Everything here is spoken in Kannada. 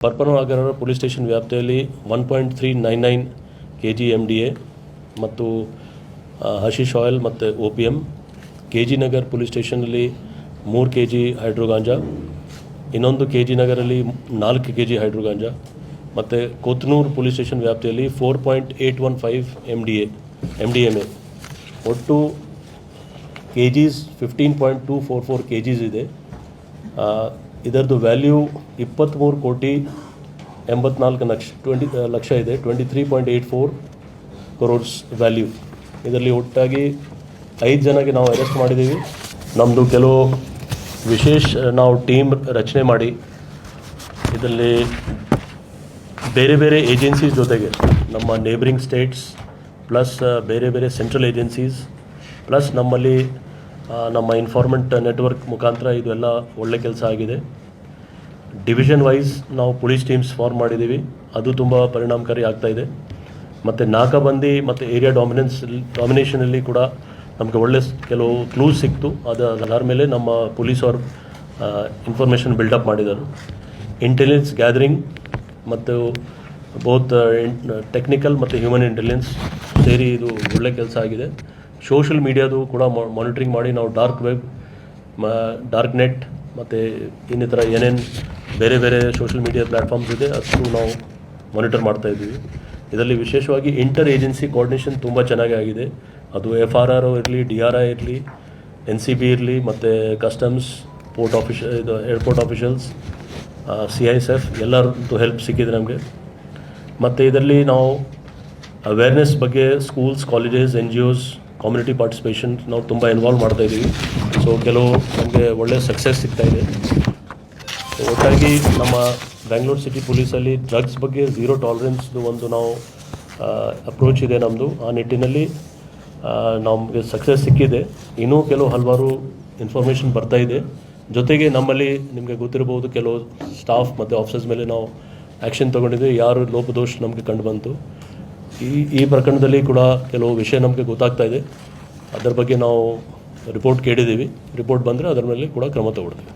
ಪರ್ಪನಗರ ಪೊಲೀಸ್ ಸ್ಟೇಷನ್ ವ್ಯಾಪ್ತಿಯಲ್ಲಿ one point three nine nine K G M D A ಮತ್ತು ಹಶಿಶ್ ಆಯಿಲ್ ಮತ್ತು O P M K G Nagar police ಸ್ಟೇಷನಲ್ಲಿ ಮೂರು ಕೆ ಜಿ ಹೈಡ್ರೋಗಾಂಜಾ ಇನ್ನೊಂದು ಕೆ ಜಿ ನಗರಲ್ಲಿ ನಾಲ್ಕು ಕೆ ಜಿ ಹೈಡ್ರೋಗಾಂಜಾ ಮತ್ತು ಕೊತ್ನೂರು ಪೊಲೀಸ್ ಸ್ಟೇಷನ್ ವ್ಯಾಪ್ತಿಯಲ್ಲಿ four point eight one five M D A M D M A ಒಟ್ಟು K Gs fifteen point two four four K Gs ಇದೆ ಇದರದ್ದು ವ್ಯಾಲ್ಯೂ ಇಪ್ಪತ್ತ್ಮೂರು ಕೋಟಿ ಎಂಬತ್ನಾಲ್ಕು ಲಕ್ಷ, ಟ್ವೆಂಟಿ ಲಕ್ಷ ಇದೆ twenty three point eight four crores value ಇದರಲ್ಲಿ ಒಟ್ಟಾಗಿ ಐದು ಜನಕ್ಕೆ ನಾವು ಅರೆಸ್ಟ್ ಮಾಡಿದ್ದೀವಿ. ನಮ್ಮದು ಕೆಲವು ವಿಶೇಷ, ನಾವು ಟೀಮ್ ರಚನೆ ಮಾಡಿ ಇದರಲ್ಲಿ ಬೇರೆ ಬೇರೆ ಏಜೆನ್ಸೀಸ್ ಜೊತೆಗೆ ನಮ್ಮ ನೇಬರಿಂಗ್ ಸ್ಟೇಟ್ಸ್ ಪ್ಲಸ್ ಬೇರೆ ಬೇರೆ ಸೆಂಟ್ರಲ್ ಏಜೆನ್ಸೀಸ್ ಪ್ಲಸ್ ನಮ್ಮಲ್ಲಿ ನಮ್ಮ ಇನ್ಫಾರ್ಮೆಂಟ್ ನೆಟ್ವರ್ಕ್ ಮುಖಾಂತರ ಇದೆಲ್ಲ ಒಳ್ಳೆ ಕೆಲಸ ಆಗಿದೆ. ಡಿವಿಷನ್ ವೈಸ್ ನಾವು ಪೊಲೀಸ್ ಟೀಮ್ಸ್ ಫಾರ್ಮ್ ಮಾಡಿದ್ದೀವಿ. ಅದು ತುಂಬ ಪರಿಣಾಮಕಾರಿ ಆಗ್ತಾ ಇದೆ. ಮತ್ತು ನಾಕಾಬಂದಿ ಮತ್ತು ಏರಿಯಾ ಡಾಮಿನೆನ್ಸ್ ಡಾಮಿನೇಷನಲ್ಲಿ ಕೂಡ ನಮಗೆ ಒಳ್ಳೆ ಕೆಲವು ಕ್ಲೂಸ್ ಸಿಕ್ತು. ಅದು ಅದರ ಮೇಲೆ ನಮ್ಮ ಪೊಲೀಸ್ ಅವ್ರು ಇನ್ಫಾರ್ಮೇಷನ್ ಬಿಲ್ಡಪ್ ಮಾಡಿದರು. ಇಂಟೆಲಿಜೆನ್ಸ್ ಗ್ಯಾದರಿಂಗ್ ಮತ್ತು ಬೋತ್ ಟೆಕ್ನಿಕಲ್ ಮತ್ತು ಹ್ಯೂಮನ್ ಇಂಟೆಲಿಜೆನ್ಸ್ ಸೇರಿ ಇದು ಒಳ್ಳೆ ಕೆಲಸ ಆಗಿದೆ. ಸೋಷಿಯಲ್ ಮೀಡಿಯಾದು ಕೂಡ ಮಾನಿಟ್ರಿಂಗ್ ಮಾಡಿ ನಾವು ಡಾರ್ಕ್ ವೆಬ್ ಡಾರ್ಕ್ ನೆಟ್ ಮತ್ತು ಇನ್ನಿತರ ಏನೇನು ಬೇರೆ ಬೇರೆ ಸೋಷಿಯಲ್ ಮೀಡಿಯಾ ಪ್ಲ್ಯಾಟ್ಫಾರ್ಮ್ಸ್ ಇದೆ, ಅಷ್ಟು ನಾವು ಮಾನಿಟರ್ ಮಾಡ್ತಾ ಇದ್ದೀವಿ. ಇದರಲ್ಲಿ ವಿಶೇಷವಾಗಿ ಇಂಟರ್ ಏಜೆನ್ಸಿ ಕೋಆರ್ಡಿನೇಷನ್ ತುಂಬ ಚೆನ್ನಾಗಿ ಆಗಿದೆ. ಅದು ಎಫ್ ಆರ್ ಆರ್ ಇರಲಿ ಡಿ ಆರ್ ಐ ಇರಲಿ ಎನ್ ಸಿ ಬಿ ಇರಲಿ, ಮತ್ತು ಕಸ್ಟಮ್ಸ್ ಪೋರ್ಟ್ ಆಫೀಷ ಇದು airport officials C I S F ಎಲ್ಲರದ್ದು ಹೆಲ್ಪ್ ಸಿಕ್ಕಿದೆ ನಮಗೆ. ಮತ್ತು ಇದರಲ್ಲಿ ನಾವು ಅವೇರ್ನೆಸ್ ಬಗ್ಗೆ schools colleges N G Os community participation ನಾವು ತುಂಬ ಇನ್ವಾಲ್ವ್ ಮಾಡ್ತಾ ಇದ್ದೀವಿ ಸೊ ಕೆಲವು ನಮಗೆ ಒಳ್ಳೆಯ ಸಕ್ಸಸ್ ಸಿಗ್ತಾ ಇದೆ. ಒಟ್ಟಾಗಿ ನಮ್ಮ ಬ್ಯಾಂಗ್ಳೂರು ಸಿಟಿ ಪೊಲೀಸಲ್ಲಿ ಡ್ರಗ್ಸ್ ಬಗ್ಗೆ ಝೀರೋ ಟಾಲರೆನ್ಸ್ದು ಒಂದು ನಾವು ಅಪ್ರೋಚ್ ಇದೆ ನಮ್ಮದು ಆ ನಿಟ್ಟಿನಲ್ಲಿ ನಮಗೆ ಸಕ್ಸಸ್ ಸಿಕ್ಕಿದೆ. ಇನ್ನೂ ಕೆಲವು ಹಲವಾರು ಇನ್ಫಾರ್ಮೇಷನ್ ಬರ್ತಾ ಇದೆ. ಜೊತೆಗೆ ನಮ್ಮಲ್ಲಿ ನಿಮಗೆ ಗೊತ್ತಿರಬಹುದು ಕೆಲವು ಸ್ಟಾಫ್ ಮತ್ತು ಆಫೀಸರ್ಸ್ ಮೇಲೆ ನಾವು ಆ್ಯಕ್ಷನ್ ತೊಗೊಂಡಿದ್ದೀವಿ ಯಾರು ಲೋಪದೋಷ ನಮಗೆ ಕಂಡು ಬಂತು. ಈ ಈ ಪ್ರಕರಣದಲ್ಲಿ ಕೂಡ ಕೆಲವು ವಿಷಯ ನಮಗೆ ಗೊತ್ತಾಗ್ತಾ ಇದೆ. ಅದರ ಬಗ್ಗೆ ನಾವು ರಿಪೋರ್ಟ್ ಕೇಳಿದ್ದೀವಿ. ರಿಪೋರ್ಟ್ ಬಂದರೆ ಅದರ ಮೇಲೆ ಕೂಡ ಕ್ರಮ ತಗೊಳ್ತೀವಿ.